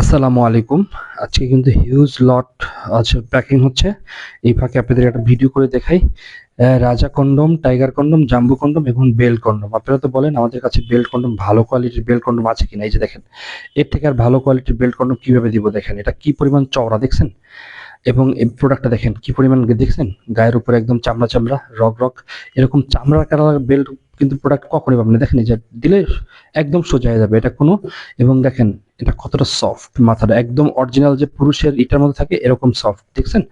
আসসালামু আলাইকুম। আজকে কিন্তু হিউজ লট আছে প্যাকিং হচ্ছে। এই ফাঁকে আপনাদের একটা ভিডিও করে দেখাই। Raja condom Tiger condom, jumbo condom এবং বেল্ট কন্ডম। আপনারা তো বলেন, আমাদের কাছে বেল্ট কন্ডম ভালো কোয়ালিটির বেল্ট কন্ডম আছে কিনা? এই যে দেখেন, এর থেকে আর ভালো কোয়ালিটির বেল্ট কন্ডম কীভাবে দিব দেখেন? এটা কি পরিমাণ চওড়া দেখছেন? এবং এই প্রোডাক্টটা দেখেন, কি পরিমাণ দেখছেন? গায়ের উপরে একদম চামড়া চামড়া, রক রক। এরকম চামড়া কালার বেল্ট কিন্তু প্রোডাক্ট কখনই পাবেন দেখেন, এই যে দিলে একদম সোজা হয়ে যাবে। এটা কোনো, এবং দেখেন এটা কতটা সফট মাথাটা একদম অরিজিনাল যে পুরুষের ইটার মধ্যে থাকে, এরকম সফট দেখছেন?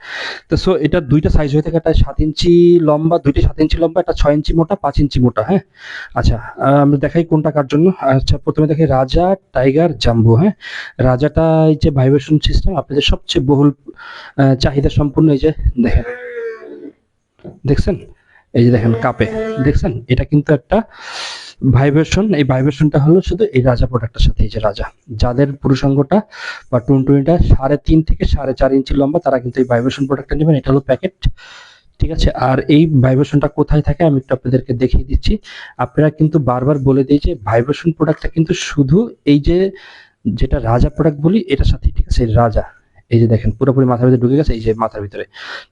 তো সো এটা দুইটা সাইজ হয়ে থাকে, একটা সাত ইঞ্চি লম্বা, দুইটা সাত ইঞ্চি লম্বা, একটা ছয় ইঞ্চি মোটা, পাঁচ ইঞ্চি মোটা হ্যাঁ? আচ্ছা আমরা দেখাই কোনটা কার জন্য। আচ্ছা প্রথমে দেখি রাজা, টাইগার, জাম্বু হ্যাঁ? রাজাটা এই যে ভাইব্রেশন সিস্টেম আপনাদের সবচেয়ে বহুল চাহিদা সম্পূর্ণ এই যে, দেখেন। দেখছেন? এই যে দেখেন, কাপে। দেখছেন? এটা কিন্তু একটা ভাইব্রেশন এই ভাইব্রেশনটা হলো শুধু এই রাজা প্রোডাক্টের সাথে, এই যে রাজা। যাদের পুরুষাঙ্গটা বা টুনটুনিটা সাড়ে তিন থেকে সাড়ে চার ইঞ্চি লম্বা, তারা কিন্তু এই ভাইব্রেশন প্রোডাক্টটা নেবেন। এটা হলো প্যাকেট ঠিক আছে? আর এই ভাইব্রেশনটা কোথায় থাকে আমি একটু আপনাদেরকে দেখিয়ে দিচ্ছি। আপনারা কিন্তু বারবার বলে দিই যে ভাইব্রেশন প্রোডাক্টটা কিন্তু শুধু এই যে, যেটা রাজা প্রোডাক্ট বলি, এটার সাথে ঠিক আছে? এই রাজা। এই যে দেখেন, পুরোপুরি মাথার ভিতরে ঢুকে গেছে, এই যে মাথার ভিতরে।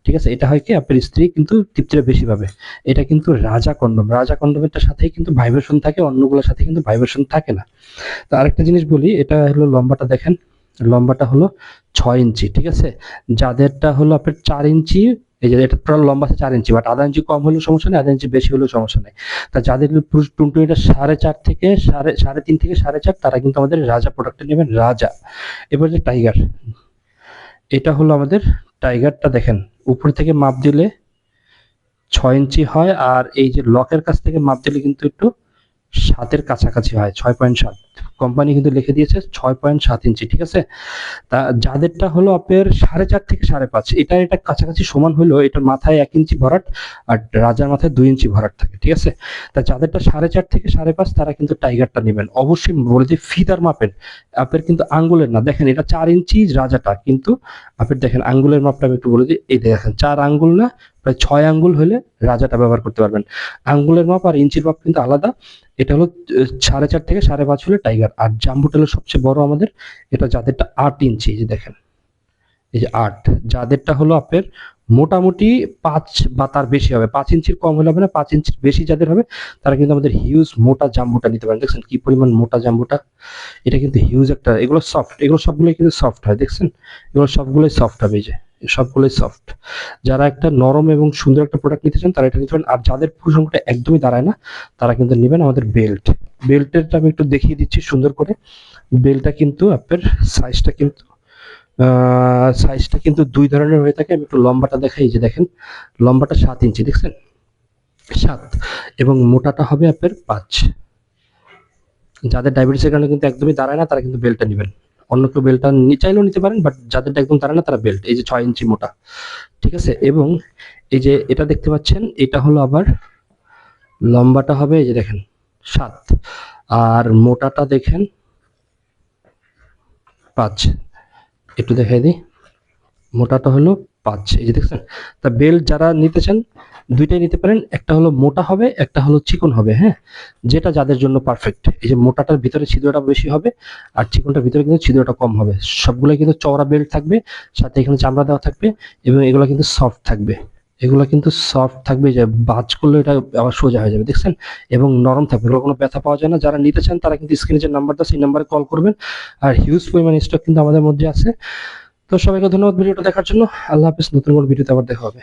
ঠিক আছে? এটা হয় কি? আপনার স্ত্রী কিন্তু তৃপ্তিটা বেশি পাবে। এটা কিন্তু রাজা কন্ডম। রাজা কন্ডমেরটার সাথেই কিন্তু ভাইব্রেশন থাকে, অন্যগুলোর সাথে কিন্তু ভাইব্রেশন থাকে না। তো আরেকটা জিনিস বলি, এটা হলো লম্বাটা দেখেন। লম্বাটা হলো ছয় ইঞ্চি, ঠিক আছে? যাদেরটা হলো আপনার চার ইঞ্চি, এই যে এটা পুরো লম্বা আছে চার ইঞ্চি বাট আধা ইঞ্চি কম হলেও সমস্যা নেই, আধা ইঞ্চি বেশি হলেও সমস্যা নেই। তা যাদের পুরুষ টুনটুনিটা সাড়ে চার থেকে সাড়ে সাড়ে তিন থেকে সাড়ে চার, তারা কিন্তু আমাদের রাজা প্রোডাক্টটা নেবেন, রাজা। এবার যে টাইগার এটা হলো আমাদের টাইগারটা দেখেন। উপর থেকে মাপ দিলে ছয় ইঞ্চি হয় আর এই যে লকের কাছ থেকে মাপ দিলে কিন্তু একটু সাতের কাছাকাছি হয়, ছয় পয়েন্ট সাত। কোম্পানি কিন্তু লিখে দিয়েছে ছয় পয়েন্ট সাত ইঞ্চি, ঠিক আছে? তা যাদেরটা হলো আপনার সাড়ে চার থেকে সাড়ে পাঁচ, এটা এটা কাছাকাছি সমান হলেও এটার মাথায় এক ইঞ্চি ভরাট আর রাজার মাথায় দুই ইঞ্চি ভরাট থাকে, ঠিক আছে? তা যাদেরটা সাড়ে চার থেকে সাড়ে পাঁচ, তারা কিন্তু টাইগারটা নেবেন। অবশ্যই বলে যে ফিতার মাপেন আপনার কিন্তু আঙ্গুলের না, দেখেন এটা চার ইঞ্চি রাজাটা, কিন্তু আপনি দেখেন আঙ্গুলের মাপটা আমি একটু বলে দিই, এই দেখেন চার আঙ্গুল না, প্রায় ছয় আঙ্গুল হলে রাজাটা ব্যবহার করতে পারবেন। আঙ্গুলের মাপ আর ইঞ্চির মাপ কিন্তু আলাদা, এটা হলো সাড়ে চার থেকে সাড়ে পাঁচ হলে টাইগার। আর জাম্বুটা হলো সবচেয়ে বড় আমাদের, এটা যাদেরটা আট ইঞ্চি এই যে দেখেন। এই যে আট। যাদেরটা হলো আপনার মোটামুটি পাঁচ বা তার বেশি হবে। পাঁচ ইঞ্চির কম হলে হবে না, পাঁচ ইঞ্চির বেশি যাদের হবে, তারা কিন্তু আমাদের হিউজ মোটা জাম্বুটা নিতে পারেন। দেখছেন কি পরিমাণ মোটা জাম্বুটা? এটা কিন্তু হিউজ একটা, এগুলো সফট এগুলো সবগুলোই কিন্তু সফট হয়, দেখছেন? এগুলো সবগুলোই সফট হবে এই যে। সবগুলোই সফট যারা একটা নরম এবং সুন্দর একটা প্রোডাক্ট নিতে চান, তারা এটা নিতে পারেন। আর যাদের পুরুষাঙ্গটা একদমই দাঁড়ায় না, তারা কিন্তু নেবেন আমাদের বেল্ট বেল্টেরটা আমি একটু দেখিয়ে দিচ্ছি সুন্দর করে। বেল্টটা কিন্তু আপনার সাইজটা কিন্তু সাইজটা কিন্তু দুই ধরনের হয়ে থাকে। আমি একটু লম্বাটা দেখাই যে দেখেন, লম্বাটা সাত ইঞ্চি দেখছেন? সাত। এবং মোটাটা হবে আপনার পাঁচ। যাদের ডায়াবেটিসের কারণে কিন্তু একদমই দাঁড়ায় না, তারা কিন্তু বেল্টটা নেবেন। অন্য কেউ বেল্টটা চাইলেও নিতে পারেন বাট যাদেরটা একদম তারা না, তারা বেল্ট এই যে ছয় ইঞ্চি মোটা। ঠিক আছে? এবং এই যে এটা দেখতে পাচ্ছেন, এটা হলো আবার লম্বাটা হবে, এই যে দেখেন, সাত। আর মোটাটা দেখেন, পাঁচ। একটু দেখাই দিই। মোটাটা হলো পাঁচ এই যে দেখছেন, তা বেল্ট যারা নিতে চান, দুইটাই নিতে পারেন। একটা হলো মোটা হবে, একটা হলো চিকন হবে হ্যাঁ? যেটা যাদের জন্য পারফেক্ট এই যে মোটাটার ভিতরে ছিদ্রটা বেশি হবে আর চিকনটার ভিতরে কিন্তু ছিদ্রটা কম হবে। সবগুলো কিন্তু চওড়া বেল্ট থাকবে, সাথে এখানে চামড়া দেওয়া থাকবে এবং এগুলো কিন্তু সফট থাকবে। এগুলো কিন্তু সফট থাকবে, যে বাজ করলে এটা আবার সোজা হয়ে যাবে, দেখছেন? এবং নরম থাকবে, এগুলো কোনো ব্যথা পাওয়া যায় না। যারা নিতে চান, তারা কিন্তু স্ক্রিনে যে নাম্বারটা সেই নাম্বারে কল করবেন। আর হিউজ পরিমাণ স্টক কিন্তু আমাদের মধ্যে আছে। তো সবাইকে ধন্যবাদ ভিডিওটা দেখার জন্য। আল্লাহ হাফিজ নতুন কোনো ভিডিওতে আবার দেখা হবে।